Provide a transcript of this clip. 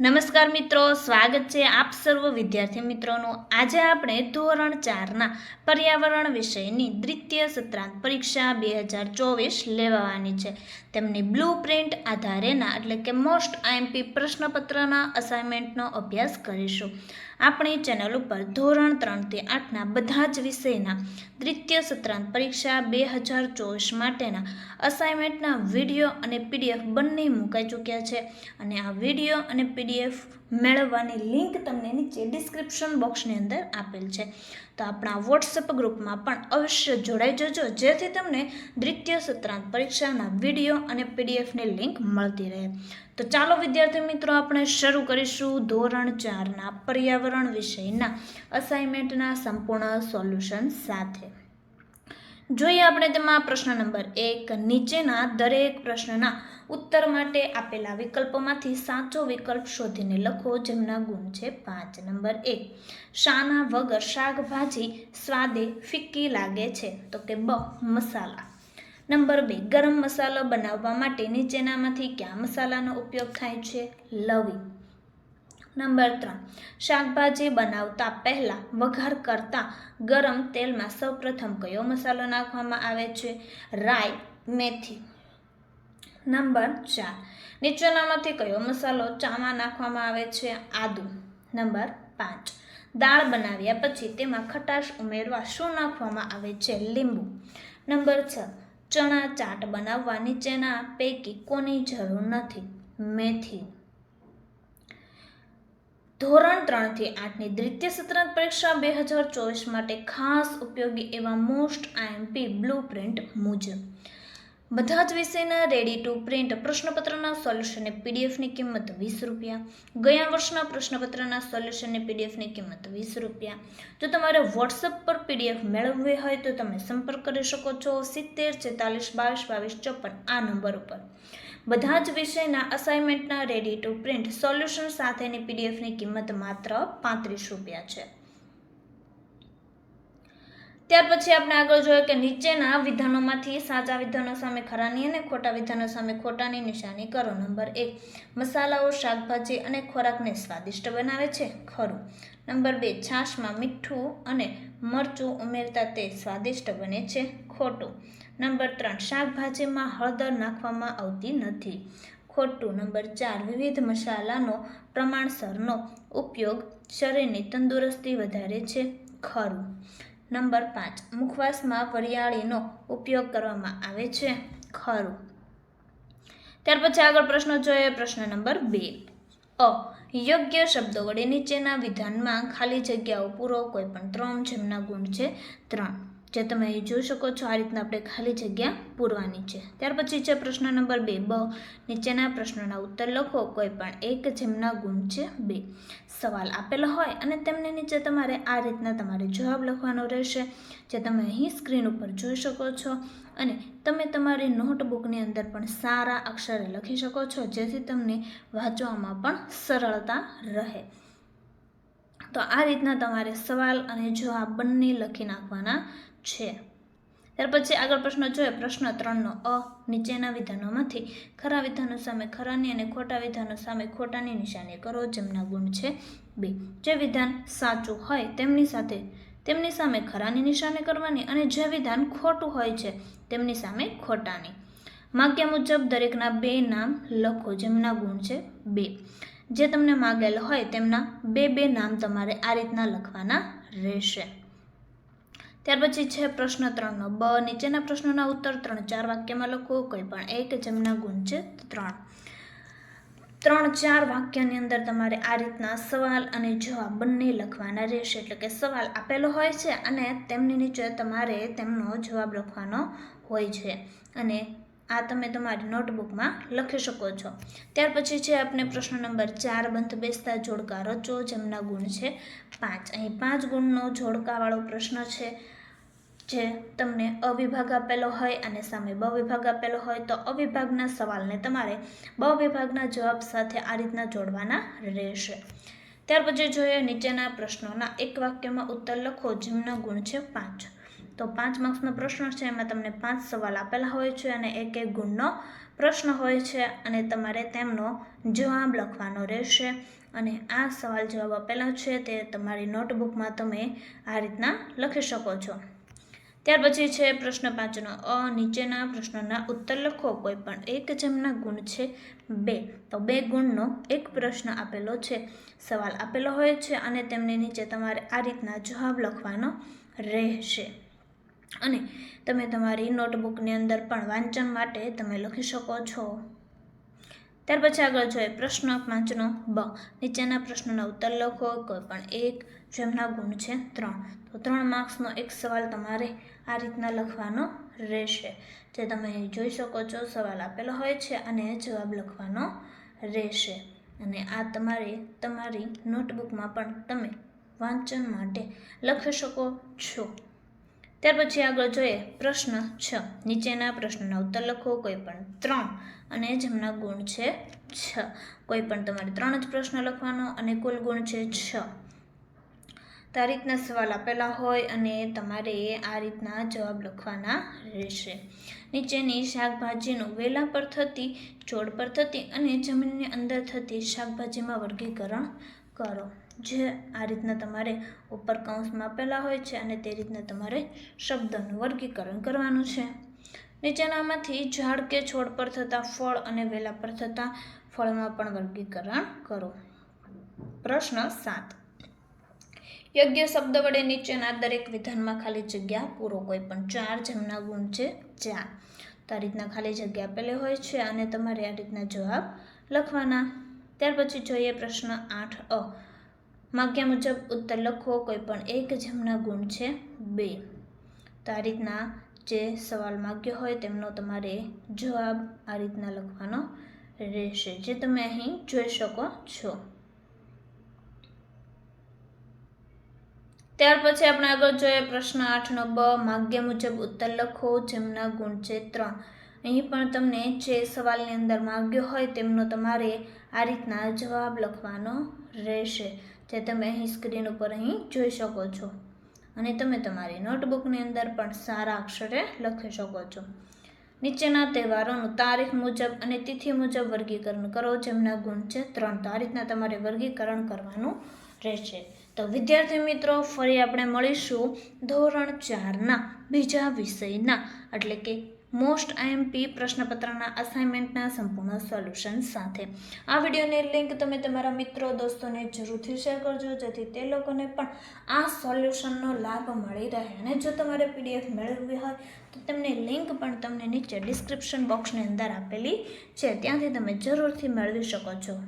નમસ્કાર મિત્રો, સ્વાગત છે આપ સર્વ વિદ્યાર્થી મિત્રોનું. આજે આપણે ધોરણ ચારના પર્યાવરણ વિષયની દ્વિતીય સત્રાંત પરીક્ષા બે હજાર ચોવીસ લેવાની છે. તેમની બ્લુ પ્રિન્ટ આધારેના એટલે કે મોસ્ટ આઈએમપી પ્રશ્નપત્રના અસાઇનમેન્ટનો અભ્યાસ કરીશું. આપણી ચેનલ ઉપર ધોરણ ત્રણથી આઠના બધા જ વિષયના દ્વિતીય સત્રાંત પરીક્ષા બે હજાર ચોવીસ માટેના અસાઇનમેન્ટના વીડિયો અને પીડીએફ બંને મુકાઈ ચૂક્યા છે. અને આ વીડિયો અને પીડીએફ મેળવવાની લિંક તમને નીચે ડિસ્ક્રિપ્શન બોક્સની અંદર આપેલ છે. તો આપણા વોટ્સઅપ ગ્રુપમાં પણ અવશ્ય જોડાઈ જજો, જેથી તમને દ્વિતીય સત્રાંત પરીક્ષાના વીડિયો અને પીડીએફની લિંક મળતી રહે. તો ચાલો વિદ્યાર્થી મિત્રો, આપણે શરૂ કરીશું ધોરણ ચારના પર્યાવરણ વિષયના અસાઇનમેન્ટના સંપૂર્ણ સોલ્યુશન સાથે. જોઈએ આપણે તેમાં પ્રશ્ન નંબર એક. નીચેના દરેક પ્રશ્નના ઉત્તર માટે આપેલા વિકલ્પોમાંથી સાચો વિકલ્પ શોધીને લખો, જેમના ગુણ છે પાંચ. નંબર એક. શાના વગર શાકભાજી સ્વાદે ફિક્કી લાગે છે, તો કે બ, મસાલા. નંબર બે. ગરમ મસાલો બનાવવા માટે નીચેનામાંથી કયા મસાલાનો ઉપયોગ થાય છે? લવિંગ. નંબર ત્રણ. શાકભાજી બનાવતા પહેલાં વઘાર કરતાં ગરમ તેલમાં સૌપ્રથમ કયો મસાલો નાખવામાં આવે છે? રાઈ, મેથી. નંબર ચાર. નીચેનામાંથી કયો મસાલો ચામાં નાખવામાં આવે છે? આદુ. નંબર પાંચ. દાળ બનાવ્યા પછી તેમાં ખટાશ ઉમેરવા શું નાખવામાં આવે છે? લીંબુ. નંબર છ. ચણા ચાટ બનાવવા નીચેના પૈકી કોની જરૂર નથી? મેથી. ધોરણ ત્રણથી આઠની દ્વિતીય સત્રાંત પરીક્ષા બે હજાર ચોવીસ માટે ખાસ ઉપયોગી એવા મોસ્ટ આઈએમપી બ્લુ પ્રિન્ટ મુજબ. બધા જ વિષયના રેડી ટુ પ્રિન્ટ પ્રશ્નપત્રના સોલ્યુશનની પીડીએફની કિંમત વીસ રૂપિયા. ગયા વર્ષના પ્રશ્નપત્રના સોલ્યુશનની પીડીએફની કિંમત વીસ રૂપિયા. જો તમારે વોટ્સઅપ પર પીડીએફ મેળવવી હોય તો તમે સંપર્ક કરી શકો છો સિત્તેર, છેતાલીસ, બાવીસ બાવીસ, ચોપન આ નંબર ઉપર. બધા જ વિષયના અસાઇનમેન્ટના રેડી ટુ પ્રિન્ટ સોલ્યુશન સાથેની પીડીએફની કિંમત માત્ર પાંત્રીસ રૂપિયા છે. ત્યાર પછી આપણે આગળ જોઈએ કે નીચેના વિધાનોમાંથી સાચા વિધાનો સામે ખરાની અને ખોટા વિધાનો સામે ખોટાની નિશાની કરો. નંબર એક, મસાલાઓ શાકભાજી અને ખોરાકને સ્વાદિષ્ટ બનાવે છે. ખરું. નંબર બે, છાશમાં મીઠું અને મરચું ઉમેરતા તે સ્વાદિષ્ટ બને છે. ખોટું. નંબર ત્રણ, શાકભાજીમાં હળદર નાખવામાં આવતી નથી. ખોટું. નંબર ચાર, વિવિધ મસાલાનો પ્રમાણસરનો ઉપયોગ શરીરની તંદુરસ્તી વધારે છે. ખરું. નંબર પાંચ, મુખવાસમાં વરિયાળીનો ઉપયોગ કરવામાં આવે છે. ખરું. ત્યાર પછી આગળ પ્રશ્નો જોઈએ. પ્રશ્ન નંબર બે. અ. યોગ્ય શબ્દો વડે નીચેના વિધાનમાં ખાલી જગ્યાઓ પૂરો કોઈ પણ ત્રણ જેમના ગુણ છે. ત્રણ. જે તમે અહીં જોઈ શકો છો, આ રીતના આપણે ખાલી જગ્યા પૂરવાની છે. ત્યાર પછી છે પ્રશ્ન નંબર બે, બ. નીચેના પ્રશ્નોના ઉત્તર લખો, કોઈ પણ એક જેમના ગુણ છે બે. સવાલ આપેલો હોય અને તેમને નીચે તમારે આ રીતના તમારે જવાબ લખવાનો રહેશે, જે તમે અહીં સ્ક્રીન ઉપર જોઈ શકો છો. અને તમે તમારી નોટબુકની અંદર પણ સારા અક્ષરે લખી શકો છો, જેથી તમને વાંચવામાં પણ સરળતા રહે. તો આ રીતના તમારે સવાલ અને જવાબ બંને લખી નાખવાના છે. ત્યાર પછી આગળ પ્રશ્ન જોઈએ. પ્રશ્ન ત્રણનો અ, નીચેના વિધાનોમાંથી ખરા વિધાનો સામે ખરાની અને ખોટા વિધાનો સામે ખોટાની નિશાની કરો, જેમના ગુણ છે બે. જે વિધાન સાચું હોય તેમની સાથે, તેમની સામે ખરાની નિશાની કરવાની અને જે વિધાન ખોટું હોય છે તેમની સામે ખોટાની. માગ્યા મુજબ દરેકના બે નામ લખો, જેમના ગુણ છે બે. જે તમને માગેલ હોય તેમના બે બે નામ તમારે આ રીતના લખવાના રહેશે. ત્યાર પછી છે પ્રશ્ન ત્રણનો. બ નીચેના પ્રશ્નોના ઉત્તર ત્રણ. ચાર વાક્યમાં લખો, કોઈ પણ એક જેમના ગુણ છે ત્રણ. ત્રણ ચાર વાક્યની અંદર તમારે આ રીતના સવાલ અને જવાબ બંને લખવાના રહેશે. એટલે કે સવાલ આપેલો હોય છે અને તેમની નીચે તમારે તેમનો જવાબ લખવાનો હોય છે. અને આ તમે તમારી નોટબુકમાં લખી શકો છો. ત્યાર પછી છે આપણે પ્રશ્ન નંબર ચાર બંધ બેસતા જોડકા રચો, જેમના ગુણ છે પાંચ. અહીં પાંચ ગુણનો જોડકાવાળો પ્રશ્ન છે જે તમને અવિભાગ આપેલો હોય અને સામે બ વિભાગ આપેલો હોય તો અવિભાગના સવાલને તમારે બ વિભાગના જવાબ સાથે આ રીતના જોડવાના રહેશે. ત્યાર પછી જોઈએ નીચેના પ્રશ્નોના એક વાક્યમાં ઉત્તર લખો, જેમના ગુણ છે પાંચ. તો પાંચ માર્ક્સનો પ્રશ્ન છે, એમાં તમને પાંચ સવાલ આપેલા હોય છે અને એક એક ગુણનો પ્રશ્ન હોય છે અને તમારે તેમનો જવાબ લખવાનો રહેશે. અને આ સવાલ જવાબ આપેલા છે, તે તમારી નોટબુકમાં તમે આ રીતના લખી શકો છો. ત્યાર પછી છે, પ્રશ્ન પાંચનો, અ, નીચેના પ્રશ્નોના ઉત્તર લખો, કોઈ પણ એક જેમના ગુણ છે, બે. તો બે ગુણનો એક પ્રશ્ન આપેલો છે, સવાલ આપેલો હોય છે અને તેમની નીચે તમારે આ રીતના જવાબ લખવાનો રહેશે. અને તમે તમારી નોટબુકની અંદર પણ વાંચન માટે તમે લખી શકો છો. ત્યાર પછી આગળ જોઈએ પ્રશ્ન પાંચનો બ. નીચેના પ્રશ્નોના ઉત્તર લખો. કોઈ પણ એક, જેમના ગુણ છે ત્રણ. તો ત્રણ માર્ક્સનો એક સવાલ તમારે આ રીતના લખવાનો રહેશે. જે તમે જોઈ શકો છો, સવાલ આપેલો હોય છે અને જવાબ લખવાનો રહેશે. અને આ તમારે તમારી નોટબુકમાં પણ તમે વાંચન માટે લખી શકો છો. ત્યાર પછી આગળ જોઈએ પ્રશ્ન છ. નીચેના પ્રશ્નના ઉત્તર લખો. કોઈ પણ ત્રણ અને જેમના ગુણ છે છ. કોઈ પણ તમારે ત્રણ જ પ્રશ્ન લખવાનો અને કુલ ગુણ છે છ. તો રીતના સવાલ આપેલા હોય અને તમારે આ રીતના જવાબ લખવાના રહેશે. નીચેની શાકભાજીનું વેલા પર થતી, છોડ પર થતી અને જમીનની અંદર થતી શાકભાજીમાં વર્ગીકરણ કરો. જે આ રીતના તમારે ઉપર કૌંસમાં આપેલા હોય છે અને તે રીતના તમારે શબ્દનું વર્ગીકરણ કરવાનું છે. નીચેનામાંથી ઝાડ કે છોડ પર થતા ફળ અને વેલા પર થતા ફળમાં પણ વર્ગીકરણ કરો. પ્રશ્ન સાત. યોગ્ય શબ્દ વડે નીચેના દરેક વિધાનમાં ખાલી જગ્યા પૂરો. કોઈ પણ ચાર જેમના ગુણ છે ચાર. તો આ રીતના ખાલી જગ્યા આપેલી હોય છે અને તમારે આ રીતના જવાબ લખવાના. ત્યાર પછી જોઈએ પ્રશ્ન આઠ અ. માગ્યા મુજબ ઉત્તર લખો કોઈ પણ એક જેમના ગુણ છે બે. તો આ રીતના જે સવાલ માગ્યો હોય તેમનો તમારે જવાબ આ રીતના લખવાનો રહેશે, જે તમે અહીં જોઈ શકો છો. ત્યાર પછી આપણે આગળ જોઈએ પ્રશ્ન આઠનો બ. માગ્ય મુજબ ઉત્તર લખો જેમના ગુણ છે ત્રણ. અહીં પણ તમને જે સવાલની અંદર માગ્યો હોય તેમનો તમારે આ રીતના જવાબ લખવાનો રહેશે, જે તમે અહીં સ્ક્રીન ઉપર અહીં જોઈ શકો છો. અને તમે તમારી નોટબુકની અંદર પણ સારા અક્ષરે લખી શકો છો. નીચેના તહેવારોનું તારીખ મુજબ અને તિથિ મુજબ વર્ગીકરણ કરો, જેમના ગુણ છે ત્રણ. તો આ રીતના તમારે વર્ગીકરણ કરવાનું રહેશે. તો વિદ્યાર્થી મિત્રો, ફરી આપણે મળીશું ધોરણ ચારના બીજા વિષયના, એટલે કે મોસ્ટ આઈએમપી પ્રશ્નપત્રના અસાઇનમેન્ટના સંપૂર્ણ સોલ્યુશન સાથે. આ વિડીયોની લિંક તમે તમારા મિત્રો, દોસ્તોને જરૂરથી શેર કરજો, જેથી તે લોકોને પણ આ સોલ્યુશનનો લાભ મળી રહે. અને જો તમારે પીડીએફ મેળવવી હોય, તો તેમની લિંક પણ તમને નીચે ડિસ્ક્રિપ્શન બોક્સની અંદર આપેલી છે. ત્યાંથી તમે જરૂરથી મેળવી શકો છો.